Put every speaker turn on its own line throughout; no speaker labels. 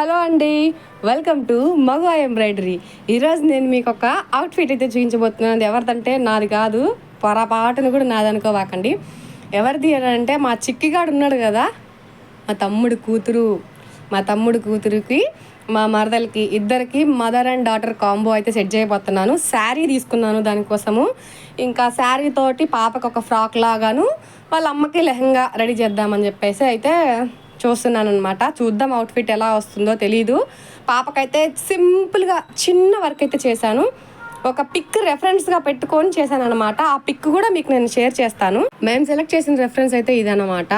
Hello అండి. Welcome to మగవా embroidery ఈరోజు నేను మీకు ఒక అవుట్ఫిట్ అయితే చూపించబోతున్నాను. అది ఎవరిదంటే నాది కాదు. పొరపాటును కూడా నాది అనుకోవాకండి. ఎవరిది అని అంటే మా చిక్కిగాడు ఉన్నాడు కదా. మా తమ్ముడు కూతురు. మా తమ్ముడు కూతురుకి మా మరదలకి ఇద్దరికి మదర్ అండ్ డాటర్ కాంబో అయితే సెట్ చేయబోతున్నాను. శారీ తీసుకున్నాను దానికోసము. ఇంకా శారీ తోటి పాపకు ఒక ఫ్రాక్ లాగాను వాళ్ళ అమ్మకి లెహంగా రెడీ చేద్దామని చెప్పేసి అయితే చూస్తున్నాను అనమాట చూద్దాం అవుట్ఫిట్ ఎలా వస్తుందో తెలీదు. పాపకైతే సింపుల్గా చిన్న వర్క్ అయితే చేశాను. ఒక పిక్ రెఫరెన్స్గా పెట్టుకొని చేశాను అనమాట ఆ పిక్ కూడా మీకు నేను షేర్ చేస్తాను. మేము సెలెక్ట్ చేసిన రెఫరెన్స్ అయితే ఇదనమాట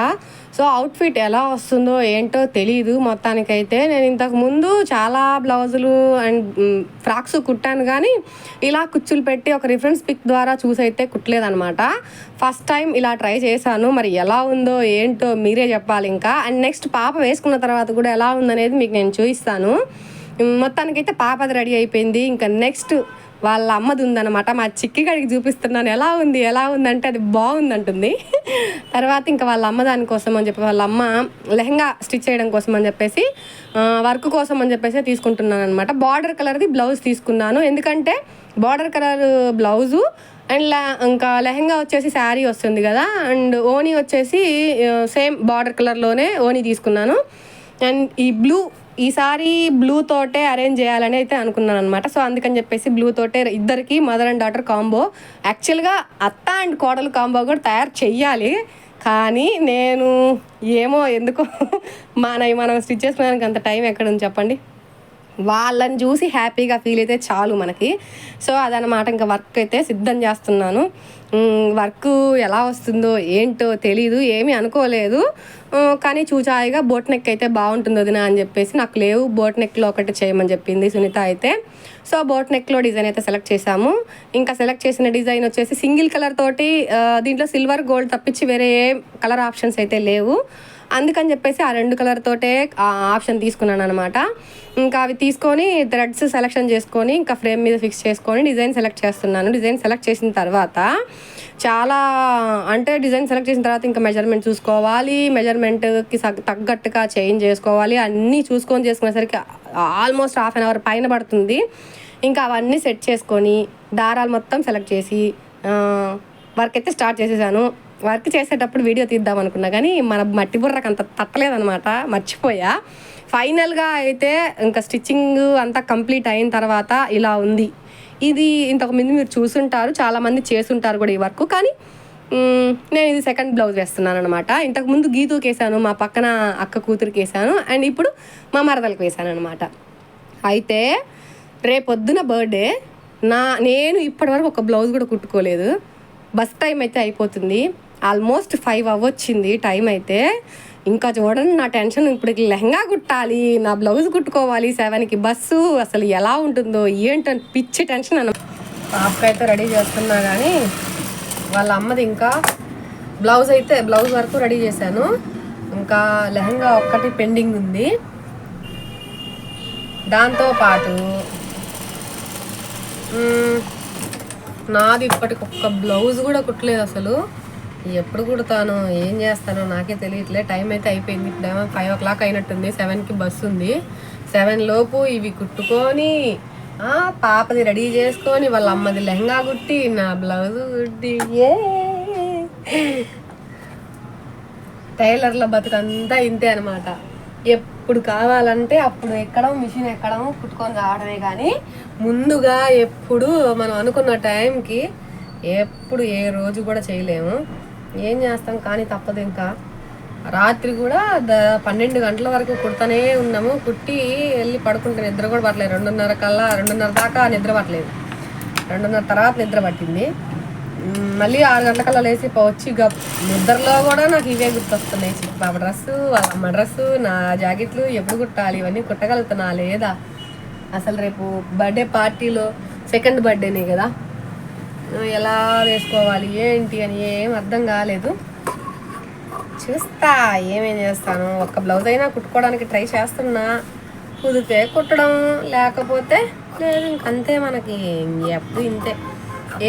సో అవుట్ఫిట్ ఎలా వస్తుందో ఏంటో తెలియదు మొత్తానికైతే. నేను ఇంతకు ముందు చాలా బ్లౌజులు అండ్ ఫ్రాక్స్ కుట్టాను కానీ ఇలా కుచ్చులు పెట్టి ఒక రిఫరెన్స్ పిక్ ద్వారా చూసైతే కుట్టలేదనమాట ఫస్ట్ టైం ఇలా ట్రై చేశాను. మరి ఎలా ఉందో ఏంటో మీరే చెప్పాలి ఇంకా. అండ్ నెక్స్ట్ పాప వేసుకున్న తర్వాత కూడా ఎలా ఉందనేది మీకు నేను చూపిస్తాను. మొత్తానికైతే పాపది రెడీ అయిపోయింది. ఇంకా నెక్స్ట్ వాళ్ళ అమ్మది ఉందన్నమాట మా చిక్కి గడికి చూపిస్తున్నాను. ఎలా ఉంది? ఎలా ఉందంటే అది బాగుంది అంటుంది తర్వాత ఇంకా వాళ్ళ అమ్మ దానికోసం అని చెప్పి వాళ్ళ అమ్మ లెహంగా స్టిచ్ చేయడం కోసం అని చెప్పేసి వర్క్ కోసం అని చెప్పేసి తీసుకుంటున్నాను అనమాట బార్డర్ కలర్ది బ్లౌజ్ తీసుకున్నాను. ఎందుకంటే బార్డర్ కలర్ బ్లౌజు అండ్ ఇంకా లెహంగా వచ్చేసి శారీ వస్తుంది కదా అండ్ ఓనీ వచ్చేసి సేమ్ బార్డర్ కలర్లోనే ఓనీ తీసుకున్నాను. అండ్ ఈ బ్లూ ఈసారి బ్లూ తోటే అరేంజ్ చేయాలని అయితే అనుకున్నాను అనమాట సో అందుకని చెప్పేసి బ్లూ తోటే ఇద్దరికి మదర్ అండ్ డాటర్ కాంబో. యాక్చువల్గా అత్త అండ్ కోడలు కాంబో కూడా తయారు చెయ్యాలి. కానీ నేను ఏమో ఎందుకో మన మనం స్టిచ్ చేసుకోవడానికి అంత టైం ఎక్కడ ఉంది చెప్పండి? వాళ్ళని చూసి హ్యాపీగా ఫీల్ అయితే చాలు మనకి. సో అదనమాట ఇంకా వర్క్ అయితే సిద్ధం చేస్తున్నాను. వర్క్ ఎలా వస్తుందో ఏంటో తెలీదు ఏమీ అనుకోలేదు. కానీ చూచాయిగా బోట్ నెక్ అయితే బాగుంటుంది వదిన అని చెప్పేసి నాకు లేవు. బోట్ నెక్లో ఒకటి చేయమని చెప్పింది సునీత అయితే. సో బోట్ నెక్లో డిజైన్ అయితే సెలెక్ట్ చేసాము ఇంకా సెలెక్ట్ చేసిన డిజైన్ వచ్చేసి సింగిల్ కలర్ తోటి దీంట్లో సిల్వర్ గోల్డ్ తప్పించి వేరే ఏ కలర్ ఆప్షన్స్ అయితే లేవు. అందుకని చెప్పేసి ఆ రెండు కలర్ తోటే ఆప్షన్ తీసుకున్నాను అనమాట ఇంకా అవి తీసుకొని థ్రెడ్స్ సెలెక్షన్ చేసుకొని ఇంకా ఫ్రేమ్ మీద ఫిక్స్ చేసుకొని డిజైన్ సెలెక్ట్ చేస్తున్నాను. డిజైన్ సెలెక్ట్ చేసిన తర్వాత చాలా అంటే డిజైన్ సెలెక్ట్ చేసిన తర్వాత ఇంకా మెజర్మెంట్ చూసుకోవాలి. మెజర్మెంట్కి తగ్గట్టుగా చేంజ్ చేసుకోవాలి. అన్నీ చూసుకొని చేసుకునేసరికి ఆల్మోస్ట్ హాఫ్ అన్ అవర్ పైన పడుతుంది. ఇంకా అవన్నీ సెట్ చేసుకొని దారాలు మొత్తం సెలెక్ట్ చేసి వర్క్ అయితే స్టార్ట్ చేసేసాను. వర్క్ చేసేటప్పుడు వీడియో తీద్దాం అనుకున్నా కానీ మన మట్టి బుర్రకు అంత తట్టలేదనమాట మర్చిపోయా. ఫైనల్గా అయితే ఇంకా స్టిచ్చింగ్ అంతా కంప్లీట్ అయిన తర్వాత ఇలా ఉంది. ఇది ఇంతకు ముందు మీరు చూసుంటారు చాలామంది చేసుంటారు కూడా ఈ వర్క్. కానీ నేను ఇది సెకండ్ బ్లౌజ్ వేస్తున్నాను అనమాట ఇంతకు ముందు గీతూకి వేసాను మా పక్కన అక్క కూతురికి వేసాను. అండ్ ఇప్పుడు మా మరదలకు వేసాను అనమాట అయితే రేపొద్దున బర్త్డే నా నేను ఇప్పటివరకు ఒక బ్లౌజ్ కూడా కుట్టుకోలేదు. బస్ టైం అయితే అయిపోతుంది. ఆల్మోస్ట్ ఫైవ్ అవ్వచ్చింది టైం అయితే. ఇంకా చూడండి నా టెన్షన్ ఇప్పుడు లెహంగా కుట్టాలి నా బ్లౌజ్ కుట్టుకోవాలి సెవెన్కి బస్సు అసలు ఎలా ఉంటుందో ఏంటని పిచ్చి టెన్షన్ అన్న పాపకైతే రెడీ చేస్తున్నా కానీ వాళ్ళ అమ్మది ఇంకా బ్లౌజ్ అయితే బ్లౌజ్ వరకు రెడీ చేశాను. ఇంకా లెహంగా ఒక్కటి పెండింగ్ ఉంది. దాంతోపాటు నాది ఇప్పటికి ఒక్క బ్లౌజ్ కూడా కుట్టలేదు అసలు. ఎప్పుడు కుడతాను ఏం చేస్తానో నాకే తెలియట్లే. టైం అయితే అయిపోయింది. ఇప్పుడేమో ఫైవ్ ఓ క్లాక్ అయినట్టుంది. సెవెన్కి బస్సు ఉంది. సెవెన్ లోపు ఇవి కుట్టుకొని పాపది రెడీ చేసుకొని వాళ్ళ అమ్మది లెహంగా కుట్టి నా బ్లౌజ్ కుట్టి ఏ. టైలర్ల బతుకంతా ఇంతే అనమాట ఎప్పుడు కావాలంటే అప్పుడు ఎక్కడం మిషన్ ఎక్కడం కుట్టుకొని రావడమే కానీ ముందుగా ఎప్పుడు మనం అనుకున్న టైంకి ఎప్పుడు ఏ రోజు కూడా చేయలేము. ఏం చేస్తాం కానీ తప్పదు ఇంకా. రాత్రి కూడా ద పన్నెండు గంటల వరకు కుడతానే ఉన్నాము. కుట్టి వెళ్ళి పడుకుంటే నిద్ర కూడా పట్టలేదు. రెండున్నర కల్లా రెండున్నర దాకా నిద్ర పట్టలేదు. రెండున్నర తర్వాత నిద్ర పట్టింది. మళ్ళీ ఆరు గంటలకల్లా లేచి వచ్చి గప్ నిద్రలో కూడా నాకు ఇవే గుర్తొస్తున్నాయి. చిన్న డ్రస్సు డ్రెస్సు వాళ్ళ డ్రెస్సు నా జాకెట్లు ఎప్పుడు కుట్టాలి ఇవన్నీ కుట్టగలుగుతున్నా లేదా? అసలు రేపు బర్త్డే పార్టీలో సెకండ్ బర్త్డేనే కదా. ఎలా వేసుకోవాలి ఏంటి అని ఏం అర్థం కాలేదు. చూస్తా ఏమేం చేస్తాను? ఒక్క బ్లౌజ్ అయినా కుట్టుకోవడానికి ట్రై చేస్తున్నా. కుదిరితే కుట్టడం లేకపోతే లేదు ఇంక అంతే మనకి. ఎప్పుడు ఇంతే.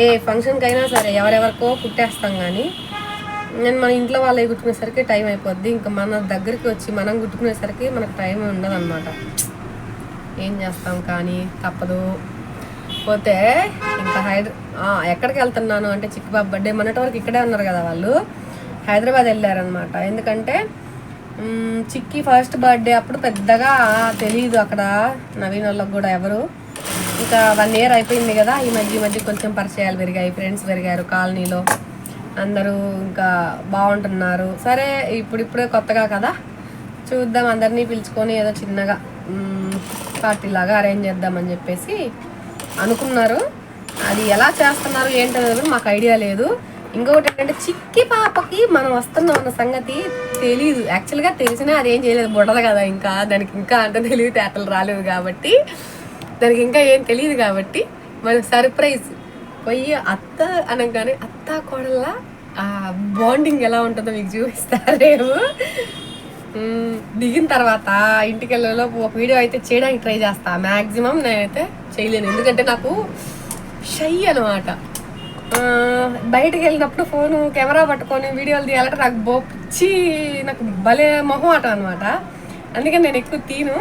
ఏ ఫంక్షన్కి అయినా సరే ఎవరెవరికో కుట్టేస్తాం కానీ నేను మన ఇంట్లో వాళ్ళవి కుట్టుకునేసరికి టైం అయిపోద్ది. ఇంకా మన దగ్గరికి వచ్చి మనం కుట్టుకునేసరికి మనకు టైం ఉండదు అనమాట ఏం చేస్తాం కానీ తప్పదు. పోతే ఇంకా హైదరా ఎక్కడికి వెళ్తున్నాను అంటే చిక్కుబాబు బర్త్డే మొన్నటి వరకు ఇక్కడే ఉన్నారు కదా వాళ్ళు. హైదరాబాద్ వెళ్ళారనమాట ఎందుకంటే చిక్కి ఫస్ట్ బర్త్డే అప్పుడు పెద్దగా తెలియదు అక్కడ నవీన్ వాళ్ళకి కూడా ఎవరు. ఇంకా వన్ ఇయర్ అయిపోయింది కదా ఈ మధ్య ఈ మధ్య కొంచెం పరిచయాలు పెరిగాయి ఫ్రెండ్స్ పెరిగారు కాలనీలో అందరూ ఇంకా బాగుంటున్నారు. సరే ఇప్పుడు ఇప్పుడే కొత్తగా కదా? చూద్దాం అందరినీ పిలుచుకొని ఏదో చిన్నగా పార్టీ లాగా అరేంజ్ చేద్దామని చెప్పేసి అనుకున్నారు. అది ఎలా చేస్తున్నారు ఏంటనేది కూడా మాకు ఐడియా లేదు. ఇంకొకటి ఏంటంటే చిక్కి పాపకి మనం వస్తున్నాం అన్న సంగతి తెలియదు యాక్చువల్గా తెలిసినా అదేం చేయలేదు బుడదు కదా ఇంకా దానికి ఇంకా అంత తెలివితేటలు రాలేదు కాబట్టి. దానికి ఇంకా ఏం తెలియదు కాబట్టి మన సర్ప్రైజ్. పోయి అత్త అనగానే అత్త కోడల్లా ఆ బాండింగ్ ఎలా ఉంటుందో మీకు చూపిస్తారేమో. దిగిన తర్వాత ఇంటికి వెళ్ళలోపు ఒక వీడియో అయితే చేయడానికి ట్రై చేస్తా. మ్యాక్సిమం నేనైతే చేయలేను. ఎందుకంటే నాకు షై అనమాట బయటకు వెళ్ళినప్పుడు ఫోను కెమెరా పట్టుకొని వీడియోలు తీయాలంటే నాకు బొచ్చి నాకు భలే మొహం ఆట అనమాట అందుకని నేను ఎక్కువ తీను.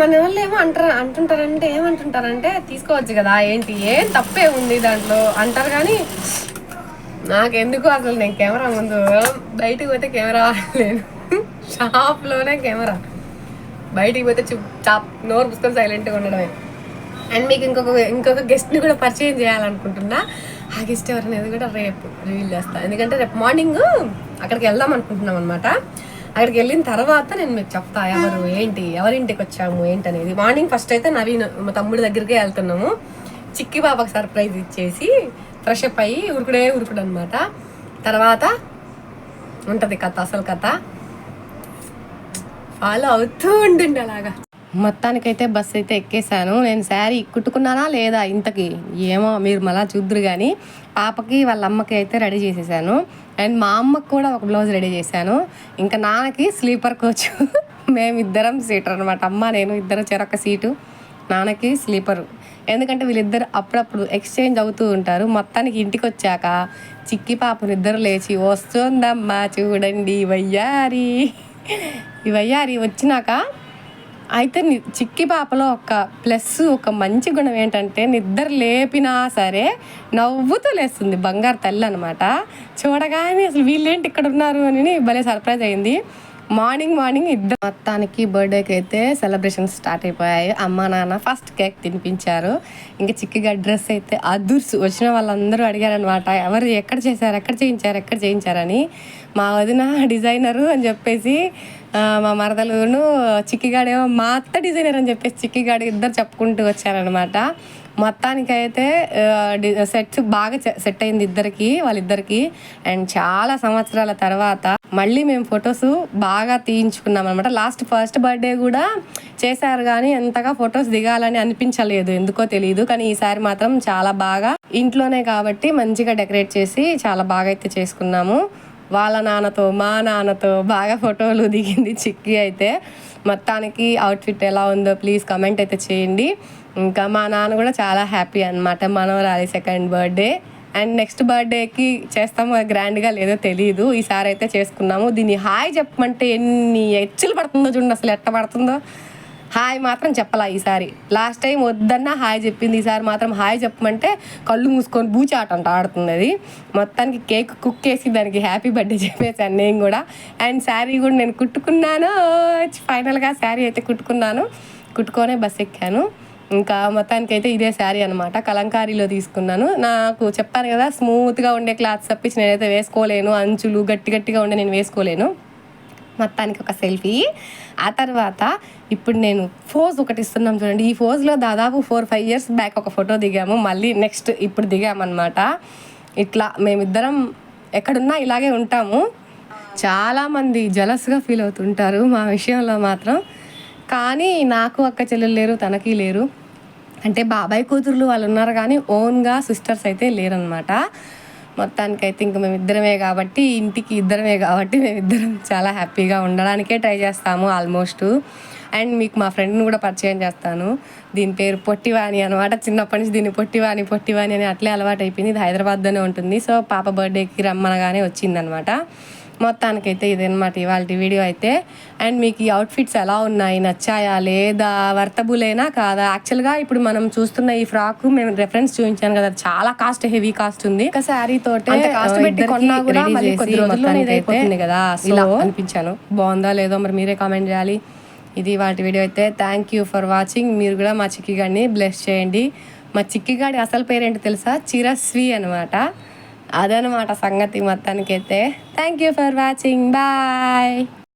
మన వాళ్ళు ఏమో అంటారు అంటుంటారంటే ఏమంటుంటారంటే తీసుకోవచ్చు కదా ఏంటి? ఏం తప్పే ఉంది దాంట్లో? అంటారు కానీ నాకెందుకు అసలు నేను కెమెరా ముందు బయటికి పోతే కెమెరా లేదు షాప్లోనే కెమెరా. బయటికి పోతే చుప్ చాప్ నోరు పుస్తకం సైలెంట్గా ఉండడమే. అండ్ మీకు ఇంకొక ఇంకొక గెస్ట్ని కూడా పరిచయం చేయాలనుకుంటున్నా. ఆ గెస్ట్ ఎవరనేది కూడా రేపు రివీల్ చేస్తాను ఎందుకంటే రేపు మార్నింగ్ అక్కడికి వెళ్దాం అనుకుంటున్నాం అనమాట అక్కడికి వెళ్ళిన తర్వాత నేను మీకు చెప్తా ఎవరు ఏంటి ఎవరింటికి వచ్చాము ఏంటనేది. మార్నింగ్ ఫస్ట్ అయితే నవీన్ మా తమ్ముడి దగ్గరికి వెళ్తున్నాము. చిక్కి బాబాకి సర్ప్రైజ్ ఇచ్చేసి ఫ్రెష్ అప్ అయ్యి ఉరుకుడే ఉరుకుడు అనమాట తర్వాత ఉంటుంది కథ అసలు కథ. ఫాలో అవుతూ ఉండండి అలాగా. మొత్తానికైతే బస్ అయితే ఎక్కేసాను నేను శారీ కుట్టుకున్నానా లేదా ఇంతకి? ఏమో మీరు మళ్ళా చూద్దరు కానీ పాపకి వాళ్ళ అమ్మకి అయితే రెడీ చేసేసాను అండ్ మా అమ్మకి కూడా ఒక బ్లౌజ్ రెడీ చేశాను. ఇంకా నాన్నకి స్లీపర్ కోచ్. మేమిద్దరం సీటర్ అనమాట అమ్మ నేను ఇద్దరు చెరొక సీటు. నాన్నకి స్లీపరు. ఎందుకంటే వీళ్ళిద్దరు అప్పుడప్పుడు ఎక్స్చేంజ్ అవుతూ ఉంటారు. మొత్తానికి ఇంటికి వచ్చాక చిక్కి పాపను ఇద్దరు లేచి వస్తుందమ్మా చూడండి వయ్యారి. ఈ వయ్యారి వచ్చినాక అయితే ని- చిక్కి పాపలో ఒక ప్లస్ ఒక మంచి గుణం ఏంటంటే నిద్ర లేపినా సరే నవ్వుతూ లేస్తుంది. బంగారు తల్లి అనమాట చూడగానే అసలు వీళ్ళేంటి ఇక్కడ ఉన్నారు అని భలే సర్ప్రైజ్ అయింది. మార్నింగ్ మార్నింగ్ ఇద్దరు మొత్తానికి బర్త్డేకి అయితే సెలబ్రేషన్ స్టార్ట్ అయిపోయాయి. అమ్మ నాన్న ఫస్ట్ కేక్ తినిపించారు. ఇంకా చిక్కగా డ్రెస్ అయితే అదుర్స్. వచ్చిన వాళ్ళందరూ అడిగారనమాట ఎవరు ఎక్కడ చేశారు ఎక్కడ చేయించారు ఎక్కడ చేయించారని? మా వదిన డిజైనరు అని చెప్పేసి మా మరదలును చిక్కిగాడేమో మా అత్త డిజైనర్ అని చెప్పేసి చిక్కిగాడు ఇద్దరు చెప్పుకుంటూ వచ్చారనమాట మొత్తానికైతే సెట్స్ బాగా సెట్ అయింది ఇద్దరికి వాళ్ళిద్దరికి. అండ్ చాలా సంవత్సరాల తర్వాత మళ్ళీ మేము ఫొటోస్ బాగా తీయించుకున్నాం అనమాట లాస్ట్ ఫస్ట్ బర్త్డే కూడా చేశారు కానీ ఎంతగా ఫొటోస్ దిగాలని అనిపించలేదు. ఎందుకో తెలియదు కానీ ఈసారి మాత్రం చాలా బాగా ఇంట్లోనే కాబట్టి మంచిగా డెకరేట్ చేసి చాలా బాగా అయితే చేసుకున్నాము. వాళ్ళ నాన్నతో మా నాన్నతో బాగా ఫోటోలు దిగింది చిక్కి అయితే. మొత్తానికి అవుట్ఫిట్ ఎలా ఉందో ప్లీజ్ కమెంట్ అయితే చేయండి. ఇంకా మా నాన్న కూడా చాలా హ్యాపీ అనమాట మనవరాలి సెకండ్ బర్త్డే అండ్ నెక్స్ట్ బర్త్డేకి చేస్తాము గ్రాండ్గా లేదో తెలియదు ఈసారి అయితే చేసుకున్నాము. దీన్ని హాయ్ చెప్పమంటే ఎన్ని ఎచ్చులు పడుతుందో చూడండి అసలు ఎట్ట పడుతుందో. హాయ్ మాత్రం చెప్పాలా ఈసారి. లాస్ట్ టైం వద్దన్నా హాయ్ చెప్పింది. ఈసారి మాత్రం హాయ్ చెప్పమంటే కళ్ళు మూసుకొని బూచాట అంట ఆడుతుంది అది మొత్తానికి కేక్ కుక్ చేసి దానికి హ్యాపీ బర్త్డే చెప్పేసాను నేను కూడా. అండ్ శారీ కూడా నేను కుట్టుకున్నాను. ఫైనల్గా శారీ అయితే కుట్టుకున్నాను. కుట్టుకొనే బస్ ఎక్కాను. ఇంకా మొత్తానికి అయితే ఇదే శారీ అనమాట కలంకారీలో తీసుకున్నాను. నాకు చెప్పాను కదా స్మూత్గా ఉండే క్లాత్స్ తప్పించి నేనైతే వేసుకోలేను. అంచులు గట్టి గట్టిగా ఉండే నేను వేసుకోలేను. మొత్తానికి ఒక సెల్ఫీ. ఆ తర్వాత ఇప్పుడు నేను ఫోజ్ ఒకటి ఇస్తున్నాం చూడండి. ఈ ఫోజ్లో దాదాపు ఫోర్ ఫైవ్ ఇయర్స్ బ్యాక్ ఒక ఫోటో దిగాము. మళ్ళీ నెక్స్ట్ ఇప్పుడు దిగామన్నమాట. ఇట్లా మేమిద్దరం ఎక్కడున్నా ఇలాగే ఉంటాము. చాలామంది జలస్గా ఫీల్ అవుతుంటారు మా విషయంలో మాత్రం. కానీ నాకు అక్క చెల్లెలు లేరు తనకి లేరు. అంటే బాబాయ్ కూతుర్లు వాళ్ళు ఉన్నారు కానీ ఓన్గా సిస్టర్స్ అయితే లేరనమాట మొత్తానికైతే ఇంక మేము ఇద్దరమే కాబట్టి ఇంటికి ఇద్దరమే కాబట్టి మేమిద్దరం చాలా హ్యాపీగా ఉండడానికే ట్రై చేస్తాము ఆల్మోస్ట్. అండ్ మీకు మా ఫ్రెండ్ని కూడా పరిచయం చేస్తాను. దీని పేరు పొట్టివాణి అనమాట. చిన్నప్పటి నుంచి దీన్ని పొట్టివాణి పొట్టివాణి అని అట్లే అలవాటు అయిపోయింది ఇది హైదరాబాద్లోనే ఉంటుంది. సో పాప బర్త్డేకి రమ్మనగానే వచ్చిందనమాట. మొత్తానికైతే ఇదనమాట ఇవాళ వీడియో అయితే. అండ్ మీకు ఈ అవుట్ఫిట్స్ ఎలా ఉన్నాయి? నచ్చాయా? లేదా? వర్తబులేనా? కాదా? యాక్చువల్గా ఇప్పుడు మనం చూస్తున్న ఈ ఫ్రాక్ మేము రెఫరెన్స్ చూపించాను కదా చాలా కాస్ట్ హెవీ కాస్ట్ ఉంది. ఒక శారీ తోటే
పెట్టి
ఇద్దరికి
కొన్నా కూడా మళ్ళీ కొద్ది
కదా. ఇలా అనిపించాను. బాగుందా లేదో మరి మీరే కామెంట్ చేయాలి. ఇది వాటి వీడియో అయితే. థ్యాంక్ యూ ఫర్ వాచింగ్ మీరు కూడా మా చిక్కిగాడిని బ్లెస్ చేయండి. మా చిక్కిగాడి అసలు పేరేంటి తెలుసా? చిరస్వి అనమాట అదనమాట సంగతి మొత్తానికైతే. Thank you for watching bye